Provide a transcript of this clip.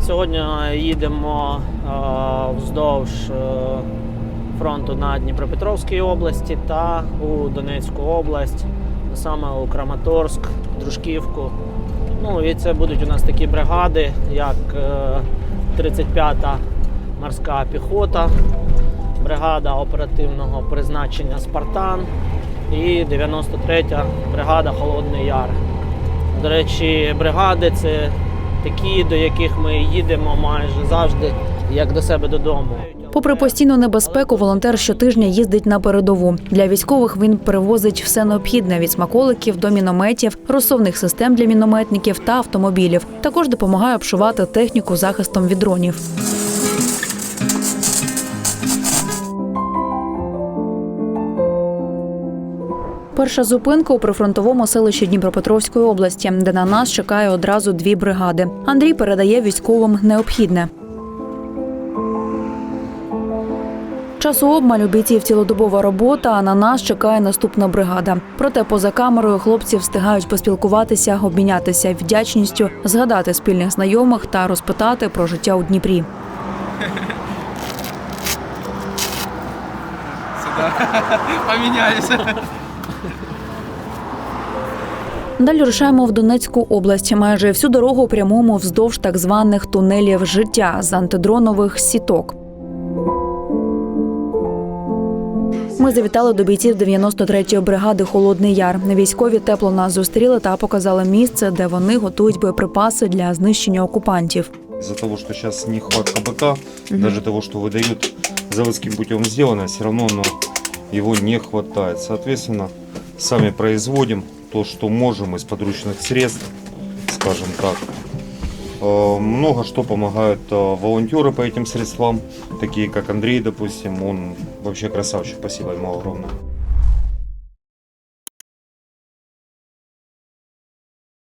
Сьогодні їдемо е, вздовж е, фронту на Дніпропетровській області та у Донецьку область, саме у Краматорськ, Дружківку. Ну і це будуть у нас такі бригади, як е, 35-та морська піхота, бригада оперативного призначення Спартан і 93-я бригада Холодний Яр. До речі, бригади це такі, до яких ми їдемо майже завжди, як до себе додому. Попри постійну небезпеку, волонтер щотижня їздить на передову. Для військових він перевозить все необхідне від смаколиків до мінометів, розсувних систем для мінометників та автомобілів. Також допомагає обшивати техніку захистом від дронів. Перша зупинка у прифронтовому селищі Дніпропетровської області, де на нас чекає одразу дві бригади. Андрій передає військовим необхідне. Часу обмаль у бійців цілодобова робота, а на нас чекає наступна бригада. Проте поза камерою хлопці встигають поспілкуватися, обмінятися вдячністю, згадати спільних знайомих та розпитати про життя у Дніпрі. Поменялись. Далі рушаємо в Донецьку область. Майже всю дорогу прямуємо вздовж так званих тунелів життя з антидронових сіток. Ми завітали до бійців 93-ї бригади Холодний Яр. Військові тепло нас зустріли та показали місце, де вони готують боєприпаси для знищення окупантів. Из-за того, что сейчас нехватка БК, даже того, что выдают заводским путем сделано, все равно оно, его не хватает. Соответственно, сами производим то, что можем из подручных средств, скажем так. Э, Много что помогают э, волонтеры по этим средствам, такие как Андрей, допустим, он вообще красавчик, спасибо ему огромное.